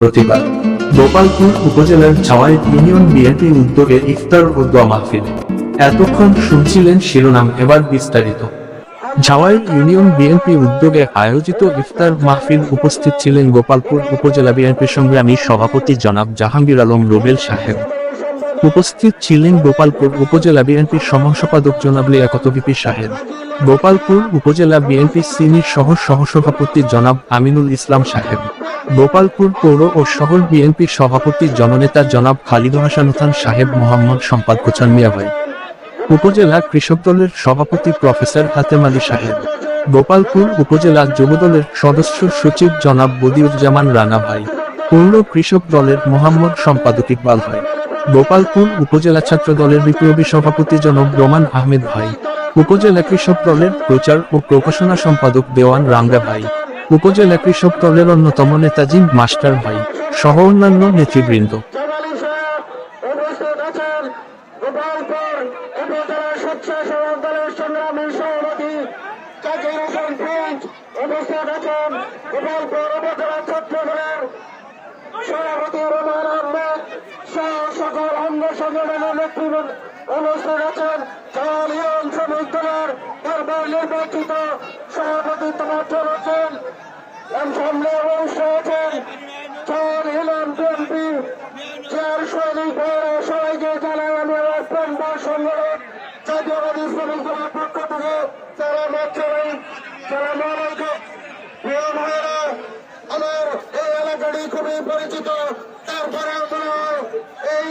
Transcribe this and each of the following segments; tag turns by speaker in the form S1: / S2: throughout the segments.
S1: প্রতিবাদ। গোপালপুর উপজেলার ছাওয়াই union BNP উদ্যোগে ইফতার ও দোয়া মাহফিল। এতক্ষণ শুনছিলেন শিরোনাম, এবার বিস্তারিত। ঝাওয়াই ইউনিয়ন বিএনপি উদ্যোগে আয়োজিত ইফতার মাহফিল উপস্থিত ছিলেন গোপালপুর উপজেলা বিএনপি সংগ্রামী সভাপতি জনাব জাহাঙ্গীর আলম রুবেল সাহেব। উপস্থিত ছিলেন গোপালপুর উপজেলা বিএনপির সহসম্পাদক জনাব লিয়াকত বিপি সাহেব। গোপালপুর উপজেলা বিএনপি সিনিয়র সহ সহসভাপতি জনাব আমিনুল ইসলাম সাহেব। গোপালপুর পৌর ও শহর বিএনপির সভাপতি জননেতা জনাব খালিদ হাসান খান সাহেব মোহাম্মদ সম্পাদ কোচান মিয়া ভাই। উপজেলা কৃষক দলের সভাপতি প্রফেসর হাতেম আলী সাহেব। গোপালপুর উপজেলা যুবদলের সদস্য সচিব জনাব বদিউজ্জামান রানা ভাই। পৌর কৃষক দলের মোহাম্মদ সম্পাদক ইকবাল ভাই। গোপালপুর উপজেলা ছাত্র দলের বিপ্লবী সভাপতি জনক রোমান আহমেদ ভাই, উপজেলা কৃষক দলের প্রচার ও প্রকাশনা সম্পাদক দেওয়ান রাঙ্গা ভাই, উপজেলা কৃষক দলের অন্যতম নেতাজি মাস্টার ভাই সহ অন্যান্য নেতৃবৃন্দ।
S2: জামালি সংগঠনের উপস্থিত আছেন চাল শ্রমিক দলের পূর্ব নির্বাচিত সভাপতি তোমার আছেন অনুষ্ঠান আছেন চাল ইউন বিএনপি চেয়ার সৈনিক ভাইয়েরা সবাইকে জানাই আমি আমার প্রাণবার সংগঠন আমার এই এলাকাটি খুবই পরিচিত। তারপরে মনে এই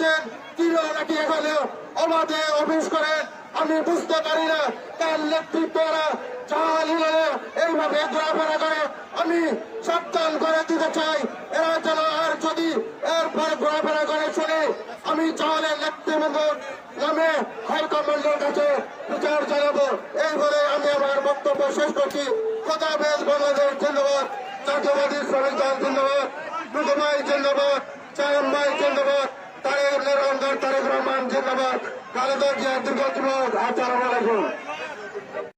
S2: আছেন, তিনিও নাকি এখানে অবাধে অফিস করেন, আমি বুঝতে পারি না তার নেতৃত্বরা এইভাবে ঘোরাফেরা করে। আমি করে দিতে চাই, এরা যেন আর ঘোরাফেরা করে শুনে আমি কাছে বিচার জানাব। এই বলে আমি আমার বক্তব্য শেষ করছি। বেশ ধন্যবাদ তারেক রহমান জিন্দাবাদ। খালেদা জিয়া দীর্ঘ জীবন আসসালামু আলাইকুম